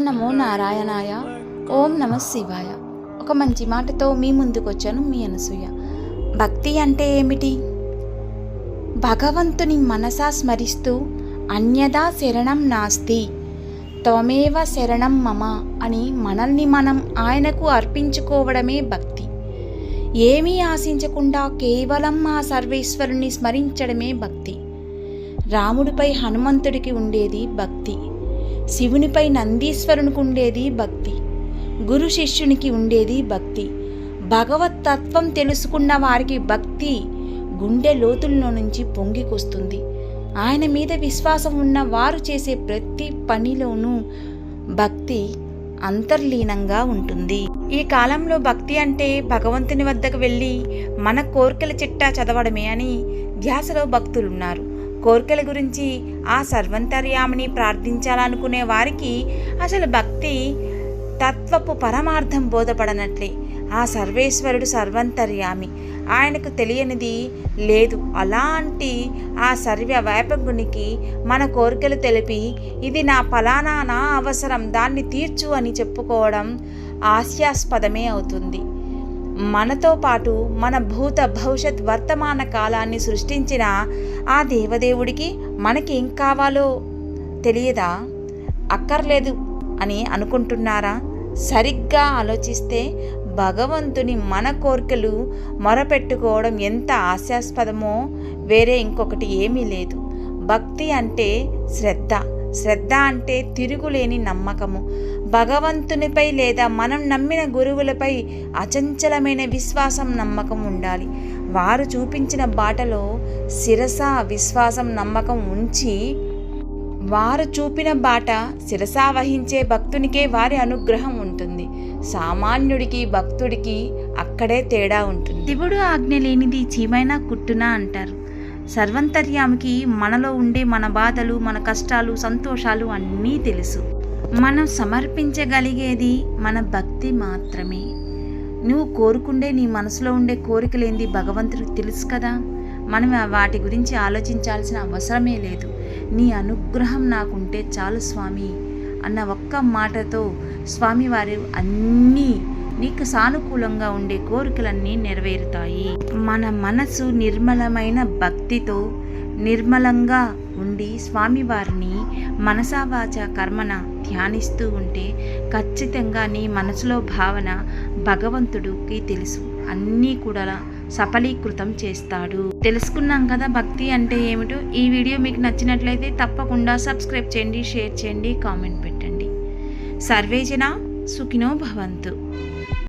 నమో నారాయణాయ. ఓం నమ శివాయ. ఒక మంచి మాటతో మీ ముందుకు వచ్చాను మీ అనసూయ. భక్తి అంటే ఏమిటి? భగవంతుని మనసా స్మరిస్తూ అన్యదా శరణం నాస్తి. త్వమేవ శరణం మమ అని మనల్ని మనం ఆయనకు అర్పించుకోవడమే భక్తి. ఏమీ ఆశించకుండా కేవలం ఆ సర్వేశ్వరుని స్మరించడమే భక్తి. రాముడిపై హనుమంతుడికి ఉండేది భక్తి. శివునిపై నందీశ్వరునికి ఉండేది భక్తి గురు శిష్యునికి ఉండేది భక్తి. భగవత్ తత్వం తెలుసుకున్న వారికి భక్తి గుండె లోతుల్లో నుంచి పొంగికొస్తుంది. ఆయన మీద విశ్వాసం ఉన్న వారు చేసే ప్రతి పనిలోనూ భక్తి అంతర్లీనంగా ఉంటుంది. ఈ కాలంలో భక్తి అంటే భగవంతుని వద్దకు వెళ్ళి మన కోరికల చిట్టా చదవడమే అని ధ్యాసలో భక్తులున్నారు. కోరికల గురించి ఆ సర్వంతర్యామిని ప్రార్థించాలనుకునే వారికి అసలు భక్తి తత్వపు పరమార్థం బోధపడనట్లే. ఆ సర్వేశ్వరుడు సర్వంతర్యామి. ఆయనకు తెలియనిది లేదు. అలాంటి ఆ సర్వ వ్యాపకునికి మన కోరికలు తెలిపి ఇది నా ఫలానా నా అవసరం దాన్ని తీర్చు అని చెప్పుకోవడం హాస్యాస్పదమే అవుతుంది. మనతో పాటు మన భూత భవిష్యత్ వర్తమాన కాలాన్ని సృష్టించిన ఆ దేవదేవుడికి మనకి ఏం కావాలో తెలియదా? అక్కర్లేదు అని అనుకుంటున్నారా? సరిగ్గా ఆలోచిస్తే భగవంతుని మన కోరికలు మొరపెట్టుకోవడం ఎంత హాస్యాస్పదమో వేరే ఇంకొకటి ఏమీ లేదు. భక్తి అంటే శ్రద్ధ. శ్రద్ధ అంటే తిరుగులేని నమ్మకము. భగవంతునిపై లేదా మనం నమ్మిన గురువులపై అచంచలమైన విశ్వాసం నమ్మకం ఉండాలి. వారు చూపించిన బాటలో శిరస విశ్వాసం నమ్మకం ఉంచి వారు చూపిన బాట శిరసా వహించే భక్తునికే వారి అనుగ్రహం ఉంటుంది. సామాన్యుడికి భక్తుడికి అక్కడే తేడా ఉంటుంది. శివుడు ఆజ్ఞ లేనిది చీమైనా కుట్టునా అంటారు. సర్వంతర్యామికి మనలో ఉండే మన బాధలు మన కష్టాలు సంతోషాలు అన్నీ తెలుసు. మనం సమర్పించగలిగేది మన భక్తి మాత్రమే. నువ్వు కోరుకుండే నీ మనసులో ఉండే కోరికలేంది భగవంతుడికి తెలుసు కదా. మనం వాటి గురించి ఆలోచించాల్సిన అవసరమే లేదు. నీ అనుగ్రహం నాకుంటే చాలు స్వామి అన్న ఒక్క మాటతో స్వామివారు అన్నీ నీకు సానుకూలంగా ఉండే కోరికలన్నీ నెరవేరుతాయి. మన మనసు నిర్మలమైన భక్తితో నిర్మలంగా ఉండి స్వామివారిని మనసావాచ కర్మన ధ్యానిస్తూ ఉంటే ఖచ్చితంగా నీ మనసులో భావన భగవంతుడికి తెలుసు. అన్నీ కూడా సఫలీకృతం చేస్తాడు. తెలుసుకున్నాం కదా భక్తి అంటే ఏమిటో? ఈ వీడియో మీకు నచ్చినట్లయితే తప్పకుండా సబ్స్క్రైబ్ చేయండి షేర్ చేయండి కామెంట్ పెట్టండి. సర్వేజన సుఖినో భవంతు.